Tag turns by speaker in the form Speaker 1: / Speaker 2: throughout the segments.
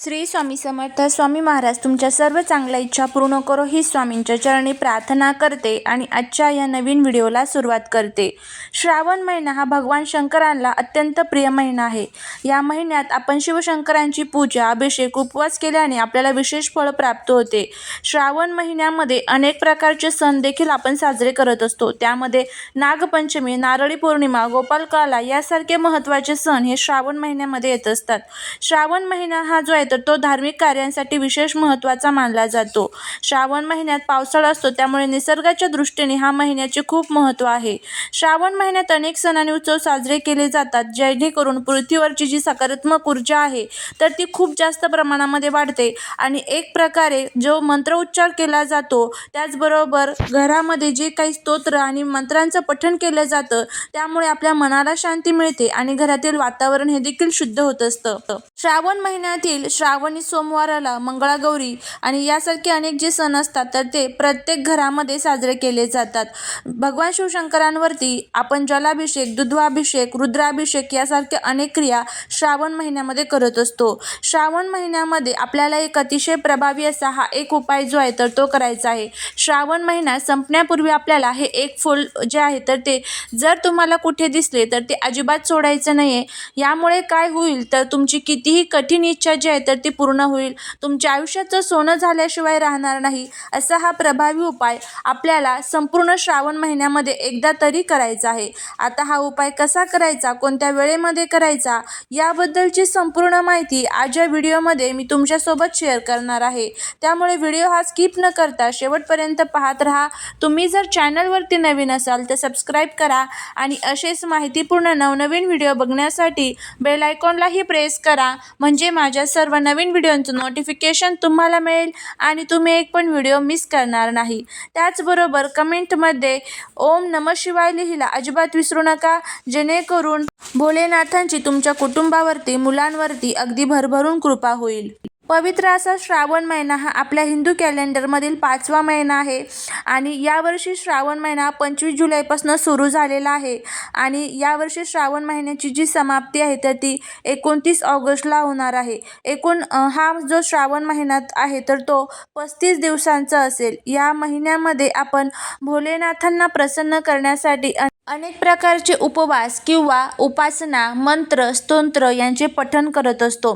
Speaker 1: श्री स्वामी समर्थ स्वामी महाराज तुमच्या सर्व चांगल्या इच्छा पूर्ण करो ही स्वामींच्या चरणी प्रार्थना करते आणि आजच्या या नवीन व्हिडिओला सुरुवात करते. श्रावण महिना हा भगवान शंकरांना अत्यंत प्रिय महिना आहे. या महिन्यात आपण शिवशंकरांची पूजा अभिषेक उपवास केल्याने आपल्याला विशेष फळ प्राप्त होते. श्रावण महिन्यामध्ये अनेक प्रकारचे सण देखील आपण साजरे करत असतो. त्यामध्ये नागपंचमी नारळी पौर्णिमा गोपालकाला यासारखे महत्त्वाचे सण हे श्रावण महिन्यामध्ये येत असतात. श्रावण महिना हा जो आहे तर तो धार्मिक कार्यांसाठी विशेष महत्त्वाचा मानला जातो. श्रावण महिन्यात पावसाळा असतो त्यामुळे निसर्गाच्या दृष्टीने हा महिन्याचे खूप महत्त्व आहे. श्रावण महिन्यात अनेक सण आणि उत्सव साजरे केले जातात जेणेकरून पृथ्वीवरची जी सकारात्मक ऊर्जा आहे तर ती खूप जास्त प्रमाणामध्ये वाढते. आणि एक प्रकारे जो मंत्रोच्चार केला जातो त्याचबरोबर घरामध्ये जे काही स्तोत्र आणि मंत्रांचं पठण केलं जातं त्यामुळे आपल्या मनाला शांती मिळते आणि घरातील वातावरण हे देखील शुद्ध होत असतं. श्रावण महिन्यातील श्रावणी सोमवाराला मंगळागौरी आणि यासारखे अनेक जे सण असतात तर ते प्रत्येक घरामध्ये साजरे केले जातात. भगवान शिवशंकरांवरती आपण जलाभिषेक दुधवाभिषेक रुद्राभिषेक यासारख्या अनेक क्रिया श्रावण महिन्यामध्ये करत असतो. श्रावण महिन्यामध्ये आपल्याला एक अतिशय प्रभावी असा हा एक उपाय जो आहे तर तो करायचा आहे. श्रावण महिना संपण्यापूर्वी आपल्याला हे एक फूल जे आहे तर ते जर तुम्हाला कुठे दिसले तर ते अजिबात सोडायचं नाही आहे यामुळे काय होईल तर तुमची कितीही कठीण इच्छा जी आहे तर ती पूर्ण होईल. तुमच्या आयुष्याचं सोनं झाल्याशिवाय राहणार नाही असा हा प्रभावी उपाय आपल्याला संपूर्ण श्रावण महिन्यामध्ये एकदा तरी करायचा आहे. आता हा उपाय कसा करायचा कोणत्या वेळेमध्ये करायचा याबद्दलची संपूर्ण माहिती आज या व्हिडिओमध्ये मी तुमच्यासोबत शेअर करणार आहे. त्यामुळे व्हिडिओ हा स्किप न करता शेवटपर्यंत पाहत राहा. तुम्ही जर चॅनलवरती नवीन असाल तर सबस्क्राईब करा आणि असेच माहितीपूर्ण नवनवीन व्हिडिओ बघण्यासाठी बेल आयकॉनलाही प्रेस करा. म्हणजे माझ्या सर्व नवीन व्हिडिओंचं नोटिफिकेशन तुम्हाला मिळेल आणि तुम्ही एक पण व्हिडिओ मिस करणार नाही. त्याचबरोबर कमेंटमध्ये ओम नम शिवाय लिहिला अजिबात विसरू नका. जेणेकरून भोलेनाथांची तुमच्या कुटुंबावरती मुलांवरती अगदी भरभरून कृपा होईल. पवित्र असा श्रावण महिना हा आपल्या हिंदू कॅलेंडरमधील पाचवा महिना आहे. आणि यावर्षी श्रावण महिना पंचवीस जुलैपासून सुरू झालेला आहे. आणि यावर्षी श्रावण महिन्याची जी समाप्ती आहे तर ती एकोणतीस ऑगस्टला होणार आहे. एकूण हा जो श्रावण महिन्यात आहे तर तो पस्तीस दिवसांचा असेल. या महिन्यामध्ये आपण भोलेनाथांना प्रसन्न करण्यासाठी अनेक प्रकारचे उपवास किंवा उपासना मंत्र स्तोत्र यांचे पठण करत असतो.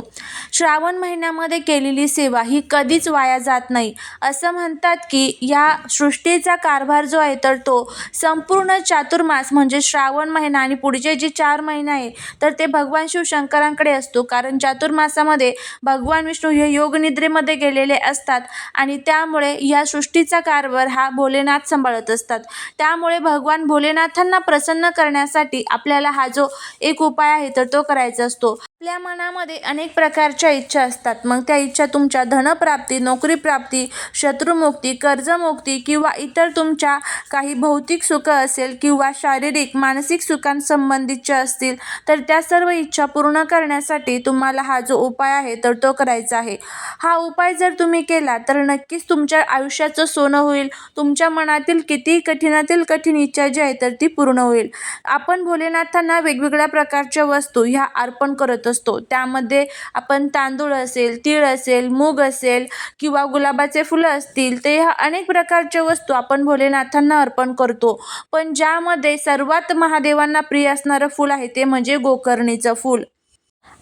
Speaker 1: श्रावण महिन्यामध्ये केलेली सेवा ही कधीच वाया जात नाही. असं म्हणतात की या सृष्टीचा कारभार जो आहे तर तो संपूर्ण चातुर्मास म्हणजे श्रावण महिना आणि पुढचे जे चार महिने आहे तर ते भगवान शिवशंकरांकडे असतो. कारण चातुर्मासामध्ये भगवान विष्णू हे योगनिद्रेमध्ये गेलेले असतात आणि त्यामुळे या सृष्टीचा कारभार हा भोलेनाथ सांभाळत असतात. त्यामुळे भगवान भोलेनाथांना प्रसन्न करण्यासाठी आपल्याला हा जो एक उपाय आहे तर तो करायचा असतो. आपल्या मनामध्ये अनेक प्रकारच्या इच्छा असतात. मग त्या इच्छा तुमच्या धनप्राप्ती नोकरीप्राप्ती शत्रुमुक्ती कर्जमुक्ती किंवा इतर तुमच्या काही भौतिक सुख असेल किंवा शारीरिक मानसिक सुखांसंबंधीच्या असतील तर त्या सर्व इच्छा पूर्ण करण्यासाठी तुम्हाला हा जो उपाय आहे तर तो करायचा आहे. हा उपाय जर तुम्ही केला तर नक्कीच तुमच्या आयुष्याचं सोनं होईल. तुमच्या मनातील कितीही कठीणातील कठीण इच्छा जी आहे तर ती पूर्ण होईल. आपण भोलेनाथांना वेगवेगळ्या प्रकारच्या वस्तू ह्या अर्पण करत असतो त्यामध्ये आपण तांदूळ असेल तीळ असेल मूग असेल किंवा गुलाबाचे फुलं असतील ते ह्या अनेक प्रकारच्या वस्तू आपण भोलेनाथांना अर्पण करतो. पण ज्यामध्ये सर्वात महादेवांना प्रिय असणारं फूल आहे ते म्हणजे गोकर्णीचं फूल.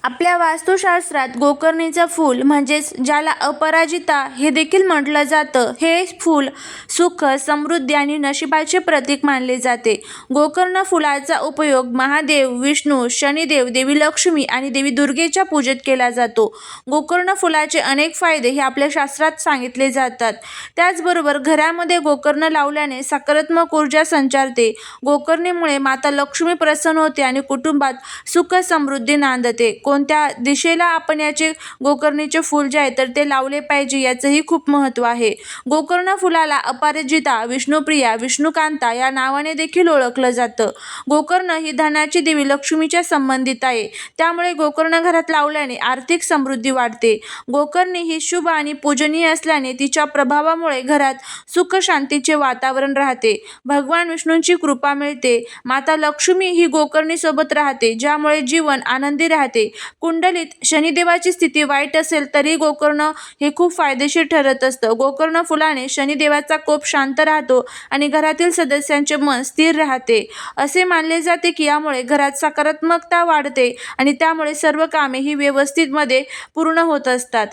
Speaker 1: आपल्या वास्तुशास्त्रात गोकर्णीचं फूल म्हणजेच ज्याला अपराजिता हे देखील म्हटलं जातं हे फूल सुख समृद्धी आणि नशिबाचे प्रतीक मानले जाते. गोकर्ण फुलाचा उपयोग महादेव विष्णू शनिदेव देवी लक्ष्मी आणि देवी दुर्गेच्या पूजेत केला जातो. गोकर्ण फुलाचे अनेक फायदे हे आपल्या शास्त्रात सांगितले जातात. त्याचबरोबर घरामध्ये गोकर्ण लावल्याने सकारात्मक ऊर्जा संचारते. गोकर्णीमुळे माता लक्ष्मी प्रसन्न होते आणि कुटुंबात सुख समृद्धी नांदते. कोणत्या दिशेला आपण याचे गोकर्णीचे फूल जे आहे तर ते लावले पाहिजे याचंही खूप महत्त्व आहे. गोकर्ण फुलाला अपराजिता विष्णुप्रिया विष्णुकांता या नावाने देखील ओळखलं जातं. गोकर्ण ही धनाची देवी लक्ष्मीच्या संबंधित आहे. त्यामुळे गोकर्ण घरात लावल्याने आर्थिक समृद्धी वाढते. गोकर्णी ही शुभ आणि पूजनीय असल्याने तिच्या प्रभावामुळे घरात सुख शांतीचे वातावरण राहते. भगवान विष्णूंची कृपा मिळते. माता लक्ष्मी ही गोकर्णीसोबत राहते ज्यामुळे जीवन आनंदी राहते. कुंडलीत शनिदेवाची स्थिती वाईट असेल तरी गोकर्ण हे खूप फायदेशीर ठरत असतं. गोकर्ण फुलाने शनिदेवाचा कोप शांत राहतो आणि घरातील सदस्यांचे मन स्थिर राहते. असे मानले जाते की यामुळे घरात सकारात्मकता वाढते आणि त्यामुळे सर्व कामे ही व्यवस्थितमध्ये पूर्ण होत असतात.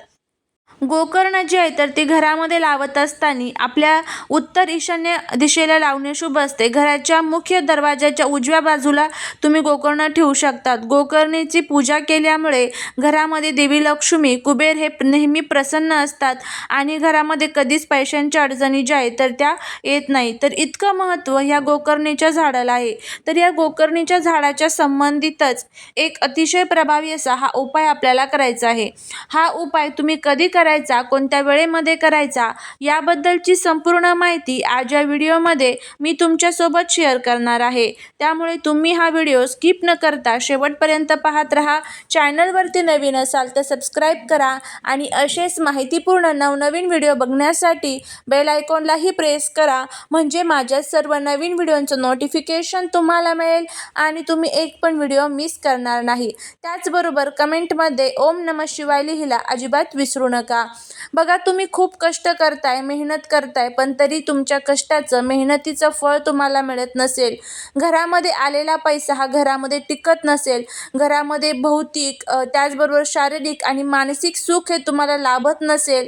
Speaker 1: गोकर्ण जे आहे तर ते घरामध्ये लावत असताना आपल्या उत्तर ईशान्य दिशेला लावणे शुभ असते. घराच्या मुख्य दरवाजाच्या उजव्या बाजूला तुम्ही गोकर्ण ठेवू शकतात. गोकर्णीची पूजा केल्यामुळे घरामध्ये देवी लक्ष्मी कुबेर हे नेहमी प्रसन्न असतात आणि घरामध्ये कधीच पैशांच्या अडचणी ज्या आहेत तर त्या येत नाही. तर इतकं महत्त्व ह्या गोकर्णीच्या झाडाला आहे. तर या गोकर्णीच्या झाडाच्या संबंधितच एक अतिशय प्रभावी असा हा उपाय आपल्याला करायचा आहे. हा उपाय तुम्ही कधी करा करायचा कोणत्या वेळेमध्ये करायचा याबद्दलची संपूर्ण माहिती आज या व्हिडिओमध्ये मी तुमच्यासोबत शेअर करणार आहे. त्यामुळे तुम्ही हा व्हिडिओ स्किप न करता शेवटपर्यंत पाहत राहा. चॅनलवरती नवीन असाल तर सबस्क्राईब करा आणि असेच माहितीपूर्ण नवनवीन व्हिडिओ बघण्यासाठी बेल आयकॉनलाही प्रेस करा. म्हणजे माझ्या सर्व नवीन व्हिडिओंचं नोटिफिकेशन तुम्हाला मिळेल आणि तुम्ही एक पण व्हिडिओ मिस करणार नाही. त्याचबरोबर कमेंटमध्ये ओम नम शिवाय लिहिला अजिबात विसरू नका. बघा तुम्ही खूप कष्ट करताय मेहनत करताय पण तरी तुमच्या कष्टाचं मेहनतीचं फळ तुम्हाला मिळत नसेल. घरामध्ये आलेला पैसा हा घरामध्ये टिकत नसेल. घरामध्ये भौतिक त्याचबरोबर शारीरिक आणि मानसिक सुख हे तुम्हाला लाभत नसेल.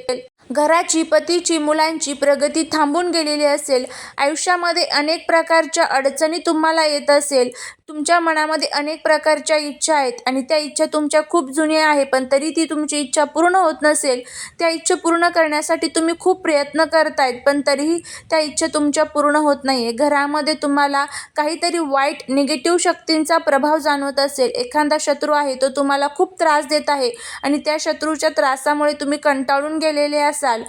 Speaker 1: घराची पतीची मुलांची प्रगती थांबून गेलेली असेल. आयुष्यामध्ये अनेक प्रकारच्या अडचणी तुम्हाला येत असेल. तुमच्या मनामध्ये अनेक प्रकारच्या इच्छा आहेत आणि त्या इच्छा तुमच्या खूप जुन्या आहे पण तरी ती तुमची इच्छा पूर्ण होत नसेल. त्या इच्छा पूर्ण करण्यासाठी तुम्ही खूप प्रयत्न करतायत पण तरीही त्या इच्छा तुमच्या पूर्ण होत नाही आहे घरामध्ये तुम्हाला काहीतरी वाईट निगेटिव्ह शक्तींचा प्रभाव जाणवत असेल. एखादा शत्रू आहे तो तुम्हाला खूप त्रास देत आहे आणि त्या शत्रूच्या त्रासामुळे तुम्ही कंटाळून गेलेले असाल. असाल.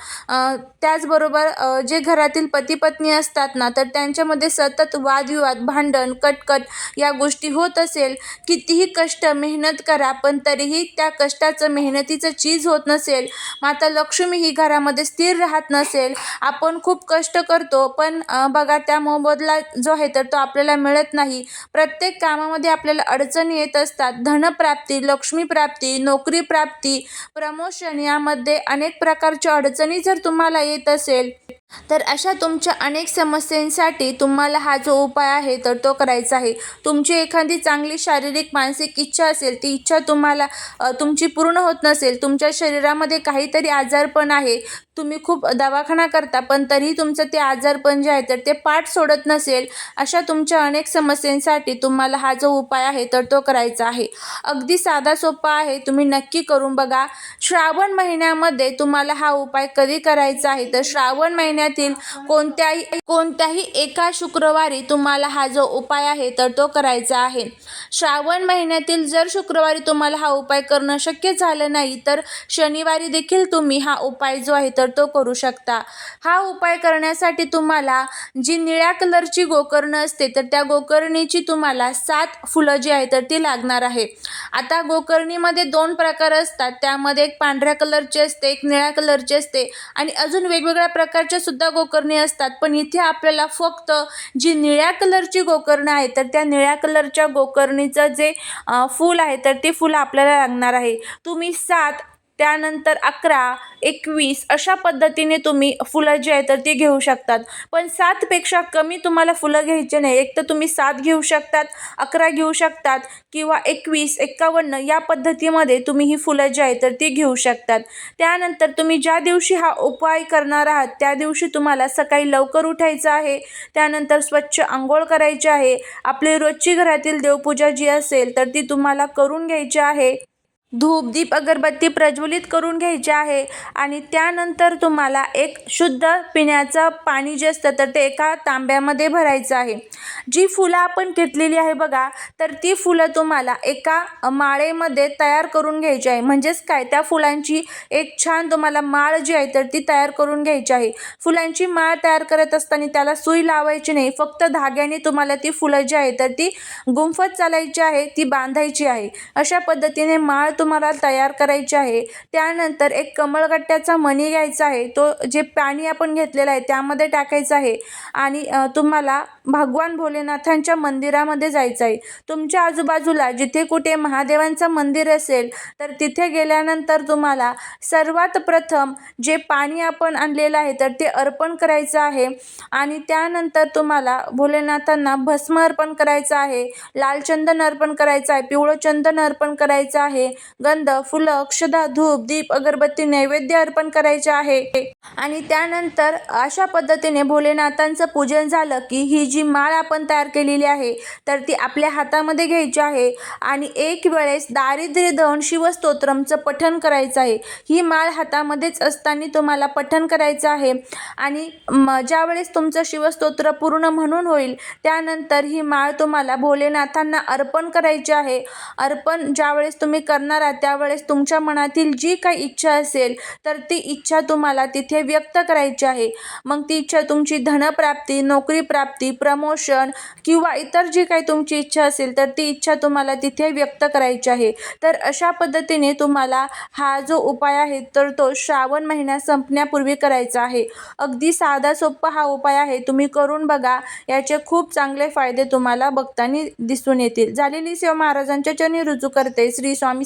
Speaker 1: त्याचबरोबर जे घरातील पती पत्नी असतात ना तर त्यांच्यामध्ये सतत वादविवाद भांडण कटकट या गोष्टी होत असेल. कितीही कष्ट मेहनत करा पण तरीही त्या कष्टाचं मेहनतीचं चीज होत नसेल. माता लक्ष्मी ही घरामध्ये स्थिर राहत नसेल. आपण खूप कष्ट करतो पण बघा त्या मोबदला जो आहे तर तो आपल्याला मिळत नाही. प्रत्येक कामामध्ये आपल्याला अडचणी येत असतात. धनप्राप्ती लक्ष्मीप्राप्ती नोकरी प्राप्ती प्रमोशन यामध्ये अनेक प्रकारच्या अडचणी जर तुम्हाला येत असेल तर अशा तुमच्या अनेक समस्यांसाठी तुम्हाला हा जो उपाय आहे तर तो करायचा आहे. तुमची एखादी चांगली शारीरिक मानसिक इच्छा असेल ती इच्छा तुम्हाला तुमची पूर्ण होत नसेल तुमच्या शरीरामध्ये काहीतरी आजारपण आहे. तुम्ही खूप दवाखाना करता पण तरीही तुमचं ते आजारपण जे आहे तर ते पाठ सोडत नसेल अशा तुमच्या अनेक समस्यांसाठी तुम्हाला हा जो उपाय आहे तर तो करायचा आहे. अगदी साधा सोपा आहे तुम्ही नक्की करून बघा. श्रावण महिन्यामध्ये तुम्हाला हा उपाय कधी करायचा आहे? तर श्रावण महिन्यातील कोणत्याही कोणत्याही एका शुक्रवारी तुम्हाला हा जो उपाय आहे तर तो करायचा आहे. श्रावण महिन्यातील जर शुक्रवारी तुम्हाला हा उपाय करणं शक्य झालं नाही तर शनिवारी देखील तुम्ही हा उपाय जो आहे तर तो करू शकता. हा उपाय करण्यासाठी तुम्हाला जी निळ्या कलरची गोकर्ण असते तर त्या गोकर्णीची तुम्हाला सात फुलं जी आहे तर ती लागणार आहे. आता गोकर्णीमध्ये दोन प्रकार असतात. त्यामध्ये एक पांढऱ्या कलरची असते एक निळ्या कलरची असते. आणि अजून वेगवेगळ्या प्रकारच्या सुद्धा गोकर्णी असतात. पण इथे आपल्याला फक्त जी निळ्या कलरची गोकर्ण आहे तर त्या निळ्या कलरच्या गोकर्णीचं जे फूल आहे तर ते फुलं आपल्याला लागणार आहे. तुम्ही सात त्यानंतर अकरा एकवीस अशा पद्धतीने तुम्ही फुलं जी आहे तर ती घेऊ शकतात. पण सातपेक्षा कमी तुम्हाला फुलं घ्यायचे नाही. एक तर तुम्ही सात घेऊ शकतात अकरा घेऊ शकतात किंवा एकवीस एक्कावन्न या पद्धतीमध्ये तुम्ही ही फुलं जी आहे तर ती घेऊ शकतात. त्यानंतर तुम्ही ज्या दिवशी हा उपाय करणार आहात त्या दिवशी तुम्हाला सकाळी लवकर उठायचं आहे. त्यानंतर स्वच्छ आंघोळ करायची आहे. आपली रोजची घरातील देवपूजा जी असेल तर ती तुम्हाला करून घ्यायची आहे. धूप दीप अगरबत्ती प्रज्वलित करून घ्यायची आहे. आणि त्यानंतर तुम्हाला एक शुद्ध पिण्याचं पाणी जे असतं तर ते एका तांब्यामध्ये भरायचं आहे. जी फुलं आपण घेतलेली आहे बघा तर ती फुलं तुम्हाला एका माळेमध्ये तयार करून घ्यायची आहे. म्हणजेच काय? त्या फुलांची एक छान तुम्हाला माळ जी आहे तर ती तयार करून घ्यायची आहे. फुलांची माळ तयार करत असताना त्याला सुई लावायची नाही फक्त धाग्याने तुम्हाला ती फुलं जी आहे तर ती गुंफत चालायची आहे ती बांधायची आहे. अशा पद्धतीने माळ तुम्हाला तयार करायची आहे. त्यानंतर एक कमळगट्ट्याचा मणी घ्यायचा आहे. तो जे पाणी आपण घेतलेलं आहे त्यामध्ये टाकायचं आहे. आणि तुम्हाला भगवान भोलेनाथांच्या मंदिरामध्ये जायचं आहे. तुमच्या आजूबाजूला जिथे कुठे महादेवांचं मंदिर असेल तर तिथे गेल्यानंतर तुम्हाला सर्वात प्रथम जे पाणी आपण आणलेलं आहे तर ते अर्पण करायचं आहे. आणि त्यानंतर तुम्हाला भोलेनाथांना भस्म अर्पण करायचं आहे. लाल चंदन अर्पण करायचं आहे. पिवळं चंदन अर्पण करायचं आहे. गंध फुलं अक्षदा धूप दीप अगरबत्ती नैवेद्य अर्पण करायचे आहे. आणि त्यानंतर अशा पद्धतीने भोलेनाथांचं पूजन झालं की ही जी माळ आपण तयार केलेली आहे तर ती आपल्या हातामध्ये घ्यायची आहे. आणि एक वेळेस दारिद्र्य दहन शिवस्तोत्रमचं पठण करायचं आहे. ही माळ हातामध्येच असताना तुम्हाला पठण करायचं आहे. आणि म ज्यावेळेस तुमचं शिवस्तोत्र पूर्ण म्हणून होईल त्यानंतर ही माळ तुम्हाला भोलेनाथांना अर्पण करायची आहे. अर्पण ज्यावेळेस तुम्ही करणार करा त्यावेळेस तुमच्या मनातील जी काही इच्छा असेल तर ती इच्छा तुम्हाला तिथे व्यक्त करायची आहे. मग ती इच्छा तुमची धनप्राप्ती नोकरी प्राप्ती प्रमोशन किंवा इतर जी काही तुमची इच्छा असेल तर ती इच्छा तुम्हाला तिथे व्यक्त करायची आहे. तर अशा पद्धतीने तुम्हाला हा जो उपाय आहे तर तो श्रावण महिना संपण्यापूर्वी करायचा आहे. अगदी साधा सोपा हा उपाय आहे. तुम्ही करून बघा याचे खूप चांगले फायदे तुम्हाला बघताना दिसून येतील. झालेली सेवा महाराजांच्या चरणी रुजू करते. श्री स्वामी